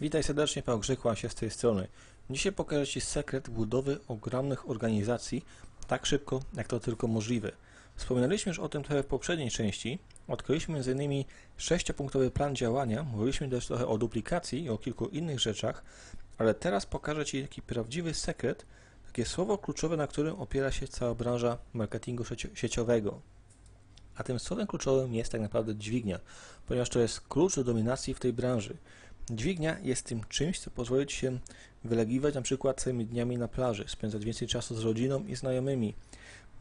Witaj serdecznie, Paweł Grzykła się z tej strony. Dzisiaj pokażę Ci sekret budowy ogromnych organizacji tak szybko, jak to tylko możliwe. Wspominaliśmy już o tym trochę w poprzedniej części. Odkryliśmy m.in. sześciopunktowy plan działania, mówiliśmy też trochę o duplikacji i o kilku innych rzeczach, ale teraz pokażę Ci taki prawdziwy sekret, takie słowo kluczowe, na którym opiera się cała branża marketingu sieciowego. A tym słowem kluczowym jest tak naprawdę dźwignia, ponieważ to jest klucz do dominacji w tej branży. Dźwignia jest tym czymś, co pozwoli Ci się wylegiwać na przykład całymi dniami na plaży, spędzać więcej czasu z rodziną i znajomymi.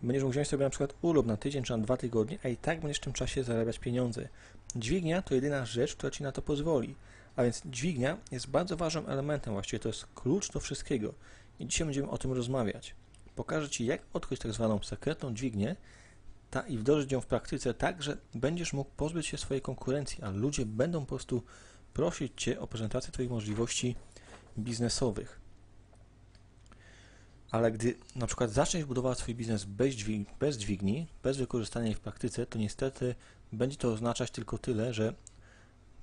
Będziesz mógł wziąć sobie na przykład urlop na tydzień czy na dwa tygodnie, a i tak będziesz w tym czasie zarabiać pieniądze. Dźwignia to jedyna rzecz, która Ci na to pozwoli. A więc dźwignia jest bardzo ważnym elementem, właściwie to jest klucz do wszystkiego. I dzisiaj będziemy o tym rozmawiać. Pokażę Ci, jak odkryć tak zwaną sekretną dźwignię ta, i wdrożyć ją w praktyce tak, że będziesz mógł pozbyć się swojej konkurencji, a ludzie będą po prostu prosić Cię o prezentację Twoich możliwości biznesowych. Ale gdy na przykład zaczniesz budować swój biznes bez, dźwig bez dźwigni, bez wykorzystania jej w praktyce, to niestety będzie to oznaczać tylko tyle, że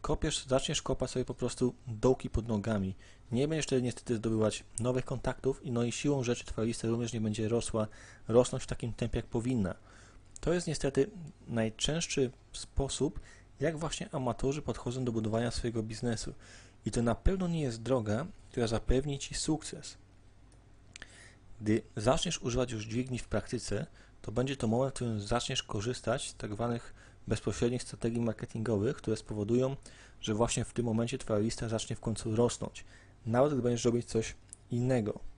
kopiesz, zaczniesz kopać sobie po prostu dołki pod nogami. Nie będziesz wtedy niestety zdobywać nowych kontaktów i no i siłą rzeczy Twoja lista również nie będzie rosła, rosnąć w takim tempie jak powinna. To jest niestety najczęstszy sposób, jak właśnie amatorzy podchodzą do budowania swojego biznesu. I to na pewno nie jest droga, która zapewni Ci sukces. Gdy zaczniesz używać już dźwigni w praktyce, to będzie to moment, w którym zaczniesz korzystać z tak zwanych bezpośrednich strategii marketingowych, które spowodują, że właśnie w tym momencie Twoja lista zacznie w końcu rosnąć, nawet gdy będziesz robić coś innego.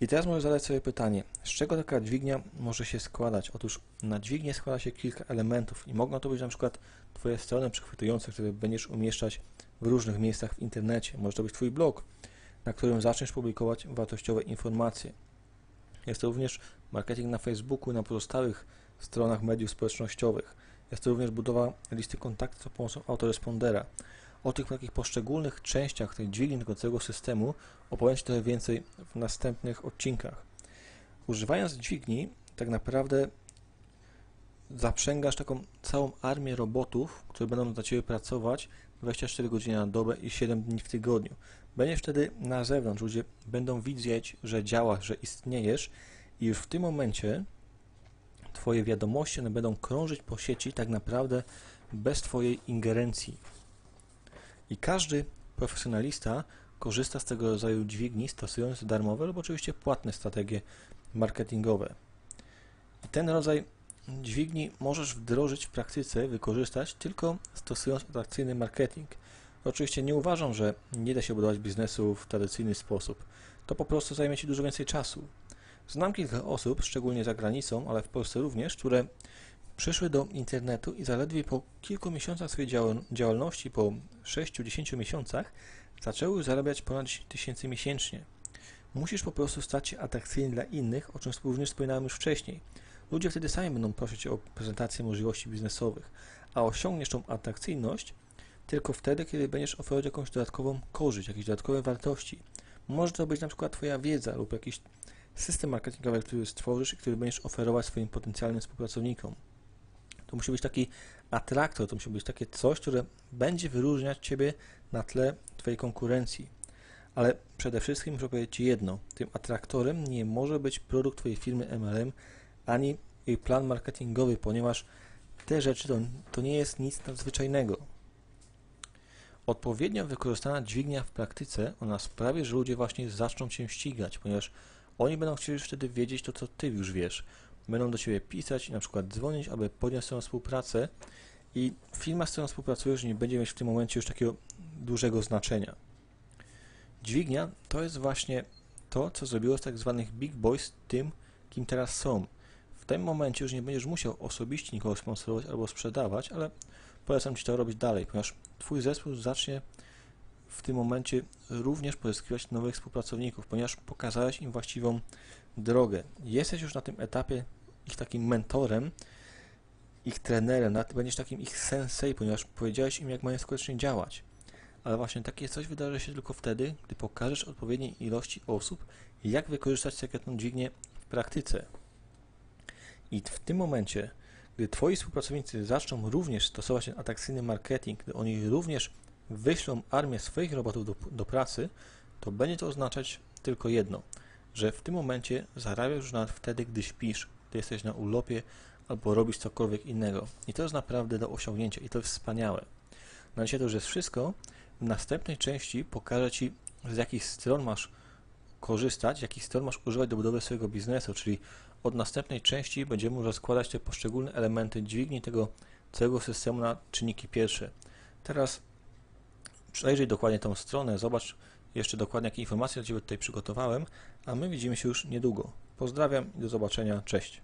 I teraz możesz zadać sobie pytanie, z czego taka dźwignia może się składać? Otóż na dźwignię składa się kilka elementów i mogą to być na przykład Twoje strony przechwytujące, które będziesz umieszczać w różnych miejscach w internecie. Może to być Twój blog, na którym zaczniesz publikować wartościowe informacje. Jest to również marketing na Facebooku i na pozostałych stronach mediów społecznościowych. Jest to również budowa listy kontaktów za pomocą autorespondera. O tych takich poszczególnych częściach tej dźwigni tego całego systemu opowiem Ci trochę więcej w następnych odcinkach. Używając dźwigni, tak naprawdę zaprzęgasz taką całą armię robotów, które będą dla Ciebie pracować 24 godziny na dobę i 7 dni w tygodniu. Będziesz wtedy na zewnątrz, ludzie będą widzieć, że działasz, że istniejesz i już w tym momencie Twoje wiadomości one będą krążyć po sieci tak naprawdę bez Twojej ingerencji. I każdy profesjonalista korzysta z tego rodzaju dźwigni, stosując darmowe lub oczywiście płatne strategie marketingowe. I ten rodzaj dźwigni możesz wdrożyć w praktyce, wykorzystać tylko stosując atrakcyjny marketing. Oczywiście nie uważam, że nie da się budować biznesu w tradycyjny sposób. To po prostu zajmie Ci dużo więcej czasu. Znam kilka osób, szczególnie za granicą, ale w Polsce również, które przyszły do internetu i zaledwie po kilku miesiącach swojej działalności, po 6-10 miesiącach, zaczęły zarabiać ponad 10 tysięcy miesięcznie. Musisz po prostu stać się atrakcyjny dla innych, o czym również wspominałem już wcześniej. Ludzie wtedy sami będą prosić o prezentację możliwości biznesowych, a osiągniesz tą atrakcyjność tylko wtedy, kiedy będziesz oferować jakąś dodatkową korzyść, jakieś dodatkowe wartości. Może to być na przykład Twoja wiedza lub jakiś system marketingowy, który stworzysz i który będziesz oferować swoim potencjalnym współpracownikom. To musi być taki atraktor, to musi być takie coś, które będzie wyróżniać Ciebie na tle Twojej konkurencji. Ale przede wszystkim muszę powiedzieć Ci jedno, tym atraktorem nie może być produkt Twojej firmy MLM, ani jej plan marketingowy, ponieważ te rzeczy to, to nie jest nic nadzwyczajnego. Odpowiednio wykorzystana dźwignia w praktyce, ona sprawi, że ludzie właśnie zaczną Cię ścigać, ponieważ oni będą chcieli wtedy wiedzieć to, co Ty już wiesz. Będą do Ciebie pisać i na przykład dzwonić, aby podjąć swoją współpracę i firma, z którą współpracujesz, nie będzie mieć w tym momencie już takiego dużego znaczenia. Dźwignia to jest właśnie to, co zrobiło z tak zwanych big boys tym, kim teraz są. W tym momencie już nie będziesz musiał osobiście nikogo sponsorować albo sprzedawać, ale polecam Ci to robić dalej, ponieważ Twój zespół zacznie w tym momencie również pozyskiwać nowych współpracowników, ponieważ pokazałeś im właściwą drogę. Jesteś już na tym etapie ich takim mentorem, ich trenerem, nawet będziesz takim ich sensei, ponieważ powiedziałeś im, jak mają skutecznie działać. Ale właśnie takie coś wydarzy się tylko wtedy, gdy pokażesz odpowiedniej ilości osób, jak wykorzystać sekretną dźwignię w praktyce. I w tym momencie, gdy Twoi współpracownicy zaczną również stosować ten atrakcyjny marketing, gdy oni również wyślą armię swoich robotów do, do pracy, to będzie to oznaczać tylko jedno, że w tym momencie zarabiasz już nawet wtedy, gdy śpisz, gdy jesteś na urlopie albo robisz cokolwiek innego. I to jest naprawdę do osiągnięcia i to jest wspaniałe. Na dzisiaj to już jest wszystko. W następnej części pokażę Ci, z jakich stron masz korzystać, jakich stron masz używać do budowy swojego biznesu, czyli od następnej części będziemy już rozkładać te poszczególne elementy dźwigni tego całego systemu na czynniki pierwsze. Teraz przejrzyj dokładnie tą stronę, zobacz jeszcze dokładnie, jakie informacje dla Ciebie tutaj przygotowałem, a my widzimy się już niedługo. Pozdrawiam i do zobaczenia. Cześć.